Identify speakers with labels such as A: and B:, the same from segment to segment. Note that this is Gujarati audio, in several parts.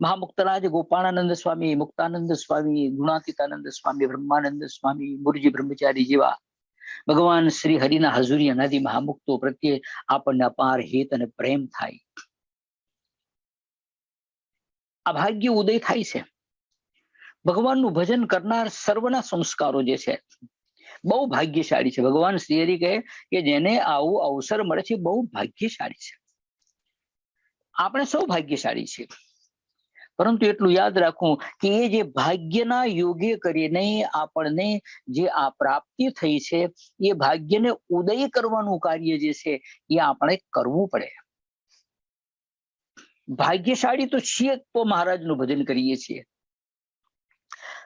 A: મહામુક્તરાજ ગોપાળાનંદ સ્વામી, મુક્તાનંદ સ્વામી, ગુણાતીતાનંદ સ્વામી, બ્રહ્માનંદ સ્વામી મુરજી બ્રહ્મચારી જેવા ભગવાન શ્રી હરિના હજુરી અનાદિ મહામુક્તો પ્રત્યે આપણને અપાર હિત અને પ્રેમ થાય. આ ભાગ્ય ઉદય થાય છે. ભગવાનનું ભજન કરનાર સર્વના સંસ્કારો જે છે, બહુ ભાગ્યશાળી છે. ભગવાન શ્રી હરિ કહે કે જેને આવું અવસર મળે છે બહુ ભાગ્યશાળી છે. આપણે સૌ ભાગ્યશાળી છીએ. પરંતુ એટલું યાદ રાખવું કે એ જે ભાગ્યના યોગે કરીને આપણને જે આ પ્રાપ્તિ થઈ છે, એ ભાગ્યને ઉદય કરવાનું કાર્ય જે છે, એ આપણે કરવું પડે. ભાગ્યશાળી તો છીએ તો મહારાજનું ભજન કરીએ છીએ.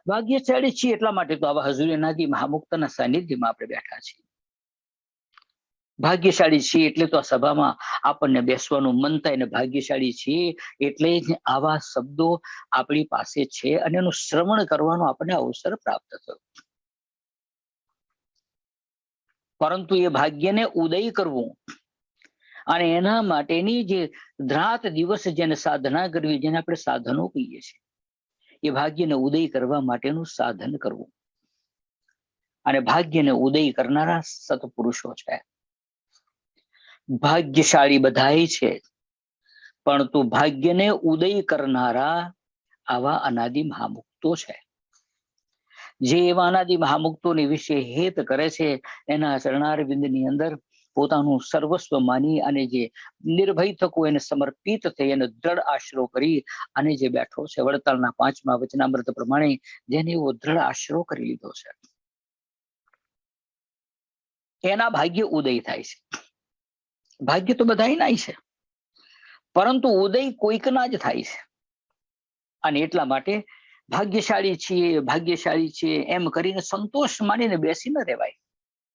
A: ભાગ્યશાળી છીએ એટલા માટે તો આવા હજુરી નાદી મહામુક્તના સાનિધ્યમાં આપણે બેઠા છીએ. ભાગ્યશાળી છીએ એટલે તો આ સભામાં આપણને બેસવાનું મન થાય અને ભાગ્યશાળી છીએ એટલે જ આવા શબ્દો આપણી પાસે છે અને એનું શ્રવણ કરવાનો આપણને અવસર પ્રાપ્ત થયો. પરંતુ એ ભાગ્યને ઉદય કરવું અને એના માટેની જે ધ્રાત દિવસ જેને સાધના કરવી જેને આપણે સાધનો કહીએ છીએ, એ ભાગ્યને ઉદય કરવા માટેનું સાધન કરવું. અને ભાગ્યને ઉદય કરનારા સત્પુરુષો છે. ભાગ્યશાળી બધાય છે. પરંતુ ભાગ્યને ઉદય કરનારા આવા અનાદિ મહામુક્તો છે. જે એવા અનાદિ મહામુક્તોની વિશે હેત કરે છે, એના ચરણારવિંદની અંદર પોતાનું સર્વસ્વ માની અને જે નિર્ભય થકો એને સમર્પિત થઈ એને દ્રઢ આશરો કરી અને જે બેઠો છે, વડતાલના પાંચમા વચનામૃત પ્રમાણે જેને એવો દ્રઢ આશરો કરી લીધો છે. એના ભાગ્ય ઉદય થાય છે. ભાગ્ય તો બધાય છે. પરંતુ ઉદય કોઈકના જ થાય છે. અને એટલા માટે ભાગ્યશાળી છીએ ભાગ્યશાળી છીએ એમ કરીને સંતોષ માનીને બેસી ન રહેવાય.